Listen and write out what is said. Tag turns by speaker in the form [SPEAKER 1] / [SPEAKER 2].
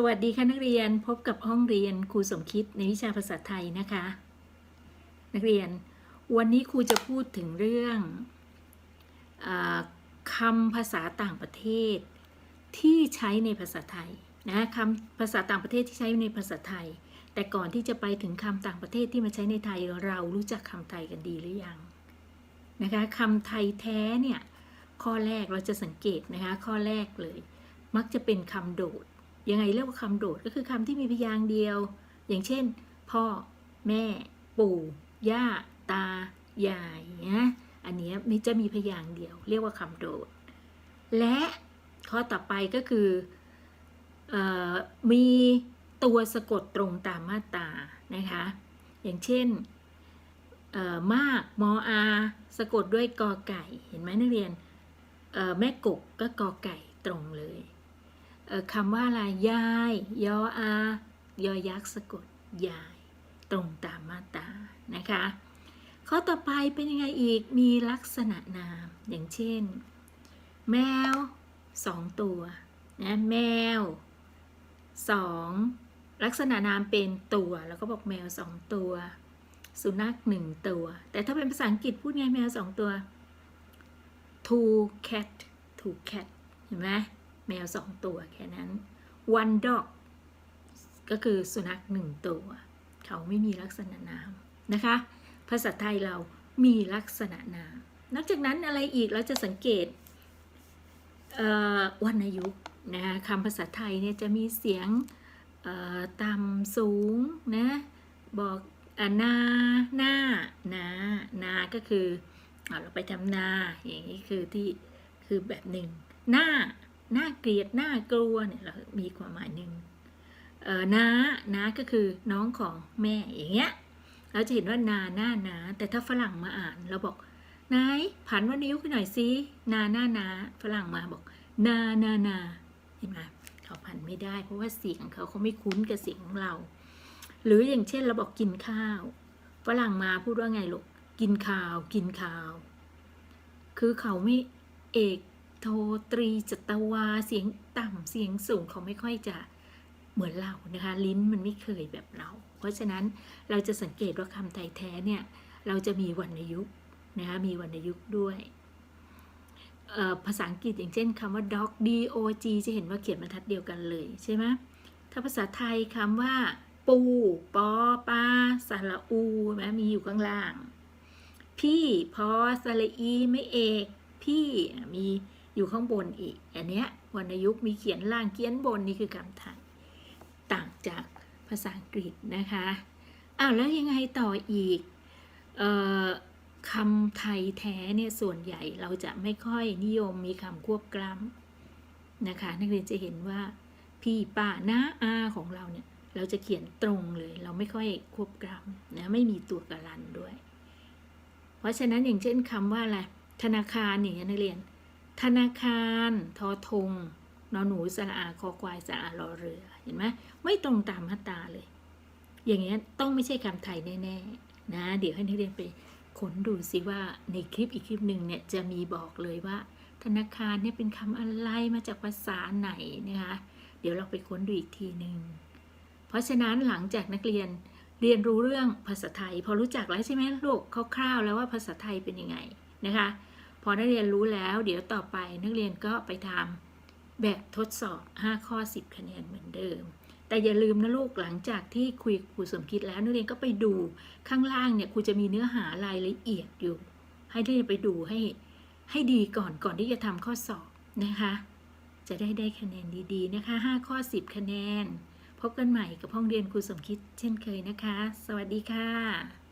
[SPEAKER 1] สวัสดีค่ะนักเรียนพบกับห้องเรียนครูสมคิดในวิชาภาษาไทยนะคะ นักเรียนวันนี้ครูจะพูดถึงเรื่องอคำภาษาต่างประเทศที่ใช้ในภาษาไทยนะคำภาษาต่างประเทศที่ใช้ในภาษาไทย แต่ก่อนที่จะไปถึงคำต่างประเทศที่มาใช้ในไทยเรารู้จักคำไทยกันดีหรือยังนะคะคำไทยแท้เนี่ยข้อแรกเราจะสังเกตนะคะข้อแรกเลย มักจะเป็นคำโดด ยังไงเรียกว่าคำโดดก็คือคำที่มีพยางค์เดียว อย่างเช่น พ่อ แม่ ปู่ ย่า ตา ยายนะอันนี้มีจะมีพยางค์เดียว เรียกว่าคำโดด และข้อต่อไปก็คือออมีตัวสะกดตรงตามมาตรานะคะ อย่างเช่นมากมออาสะกดด้วยกอไก่ เห็นไหมนักเรียนแม่กบก็กอไก่ตรงเลย คำว่าอะไรยาย ยออา ยอยักษ์สะกดยาย ตรงตามมาตรานะคะข้อต่อไปเป็นยังไงอีกมีลักษณะนาม อย่างเช่น แมวสองตัวนะแมวสองลักษณะนามเป็นตัว แล้วก็บอกแมวสองตัว สุนัขหนึ่งตัว แต่ถ้าเป็นภาษาอังกฤษพูดไงแมวสองตัว two cat two cat เห็นไหม แมวสองตัวแค่นั้น one dog ก็คือสุนัขหนึ่งตัว เขาไม่มีลักษณะนามนะคะ ภาษาไทยเรามีลักษณะนาม นอกจากนั้นอะไรอีกเราจะสังเกตวรรณยุกต์นะคะคำภาษาไทยเนี่ยจะมีเสียงต่ำสูงนะบอกอนาหน้านานาก็คือเราไปทำนาอย่างนี้คือที่คือแบบหนึ่งหน้า น่าเกลียดน่ากลัวเนี่ยเรามีความหมายหนึ่งเออน้าน้าก็คือน้องของแม่อย่างเงี้ยเราจะเห็นว่านาหน้านาแต่ถ้าฝรั่งมาอ่านเราบอกนายผันวรรณยุกต์ขึ้นหน่อยสินาหน้านาฝรั่งมาบอก นานานาเห็นไหมเขาผันไม่ได้ เพราะว่าเสียงเขาเขาไม่คุ้นกับเสียงของเรา หรืออย่างเช่นเราบอกกินข้าวฝรั่งมาพูดว่าไงลูกกินข้าว กินข้าว คือเขาไม่เอก โทตรีจตวาเสียงต่ำเสียงสูงเขาไม่ค่อยจะเหมือนเรานะคะ ลิ้นมันไม่เคยแบบเรา เพราะฉะนั้นเราจะสังเกตว่าคำไทยแท้เนี่ย เราจะมีวรรณยุกต์นะคะมีวรรณยุกต์ด้วยภาษาอังกฤษอย่างเช่นคำว่า dog d o g จะเห็นว่าเขียนบรรทัดเดียวกันเลยใช่ไหมถ้าภาษาไทยคำว่า ปู ปอปาสระอูแม้มีอยู่ข้างล่าง พี่ พอสระอี ไม่เอก พี่มี อยู่ข้างบนอีก อันเนี้ยวรรณยุกต์มีเขียนล่างเขียนบนนี่คือคำไทยต่างจากภาษาอังกฤษนะคะอ้าวแล้วยังไงต่ออีกออคำไทยแท้เนี่ยส่วนใหญ่เราจะไม่ค่อยนิยมมีคำควบกล้ำนะคะ นักเรียนจะเห็นว่าพี่ป้าน้าอาของเราเนี่ยเราจะเขียนตรงเลย เราไม่ค่อยควบกล้ำนะไม่มีตัวกรันด้วย เพราะฉะนั้นอย่างเช่นคำว่าอะไรธนาคารอย่างนี้นักเรียน ธนาคารทอทงนอหนูสระอาคอควายสระอารอเรือ เห็นไหมไม่ตรงตามมาตราเลย อย่างเงี้ยต้องไม่ใช่คำไทยแน่ๆนะ เดี๋ยวให้นักเรียนไปค้นดูสิว่าในคลิปอีกคลิปหนึ่งเนี่ยจะมีบอกเลยว่า ธนาคารเนี่ยเป็นคำอะไรมาจากภาษาไหนนะคะ เดี๋ยวเราไปค้นดูอีกทีหนึ่งเพราะฉะนั้นหลังจากนักเรียนเรียนรู้เรื่องภาษาไทย พอรู้จักแล้วใช่ไหมลูกคร่าวๆแล้วว่าภาษาไทยเป็นยังไงนะคะ พอนักเรียนรู้แล้ว เดี๋ยวต่อไปนักเรียนก็ไปทำแบบทดสอบ 5 ข้อ 10 คะแนนเหมือนเดิม แต่อย่าลืมนะลูกหลังจากที่คุยครูสมคิดแล้วนักเรียนก็ไปดูข้างล่างเนี่ยครูจะมีเนื้อหารายละเอียดอยู่ ให้นักเรียนไปดูให้ให้ดีก่อนก่อนที่จะทำข้อสอบนะคะ จะได้ได้คะแนนดีๆนะคะ 5 ข้อ 10 คะแนน พบกันใหม่กับห้องเรียนครูสมคิดเช่นเคยนะคะ สวัสดีค่ะ